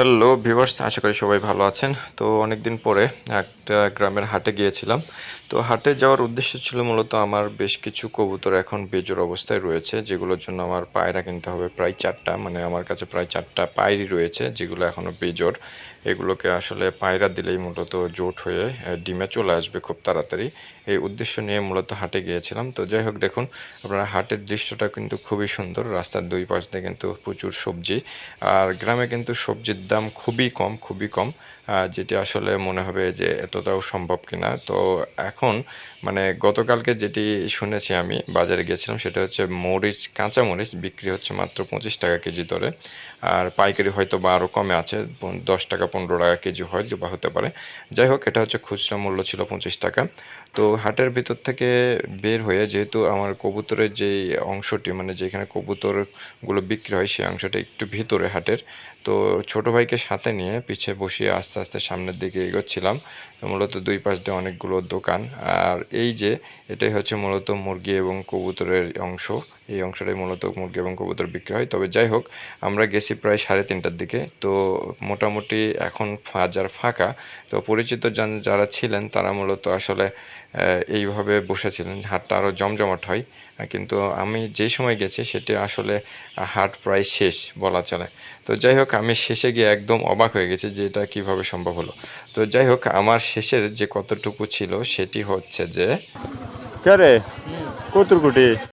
Hello viewers আশা করি সবাই ভালো আছেন। তো অনেক দিন পরে একটা গ্রামের হাটে গিয়েছিলাম। তো হাটে যাওয়ার উদ্দেশ্য ছিল মূলত আমার বেশ কিছু কবুতর এখন বেজোর অবস্থায় রয়েছে, যেগুলোর জন্য আমার পায়রা কিনতে হবে। প্রায় চারটা মানে আমার কাছে প্রায় চারটা পায়রি রয়েছে, যেগুলো এখনও বেজোর। এগুলোকে আসলে পায়রা দিলেই মূলত জোট হয়ে ডিমে চলে আসবে খুব তাড়াতাড়ি। এই উদ্দেশ্য নিয়ে মূলত হাটে গিয়েছিলাম। তো যাই হোক, দেখুন, আপনারা হাটের দৃশ্যটা কিন্তু খুবই সুন্দর। রাস্তার দুই পাশ দিয়ে কিন্তু প্রচুর সবজি। আর গ্রামে কিন্তু সবজির দাম খুবই কম খুবই কম যেটি আসলে মনে হবে যে এতটাও সম্ভব কিনা। তো এখন মানে গতকালকে যেটি শুনেছি আমি, বাজারে গিয়েছিলাম, সেটা হচ্ছে মরিচ, কাঁচা মরিচ বিক্রি হচ্ছে মাত্র পঁচিশ টাকা কেজি দরে। আর পাইকারি হয়তো বা আরও কমে আছে দশ টাকা, পনেরো টাকা কেজি হয়তো বা হতে পারে। যাই হোক, এটা হচ্ছে খুচরা মূল্য ছিল পঁচিশ টাকা। তো হাটের ভিতর থেকে বের হয়ে যেহেতু আমার কবুতরের যে অংশটি মানে যেখানে কবুতরগুলো বিক্রি হয় সেই অংশটা একটু ভিতরে হাটের। তো ছোট ভাইকে সাথে নিয়ে পিছে বসিয়ে আস্তে আস্তে সামনের দিকে এগোচ্ছিলাম। তো মূলত দুই পাশ দিয়ে অনেকগুলো দোকান। আর এই যে, এটাই হচ্ছে মূলত মুরগি এবং কবুতরের অংশ। এই অংশটাই মূলত মুরগি এবং কবুতর বিক্রি হয়। তবে যাই হোক, আমরা গেছি প্রায় সাড়ে তিনটার দিকে। তো মোটামুটি এখন বাজার ফাঁকা। তো পরিচিত যারা ছিলেন, তারা মূলত আসলে এইভাবে বসেছিলেন। হাটটা আরও জমজমাট হয়। কিন্তু আমি যে সময় গেছি, সেটি আসলে হাট প্রায় শেষ বলা চলে। তো যাই হোক, আমি শেষে গিয়ে একদম অবাক হয়ে গেছি যে এটা কীভাবে সম্ভব হলো। তো যাই হোক, আমার শেষের যে কতটুকু ছিল, সেটি হচ্ছে যে কে রে? কতুর কুটি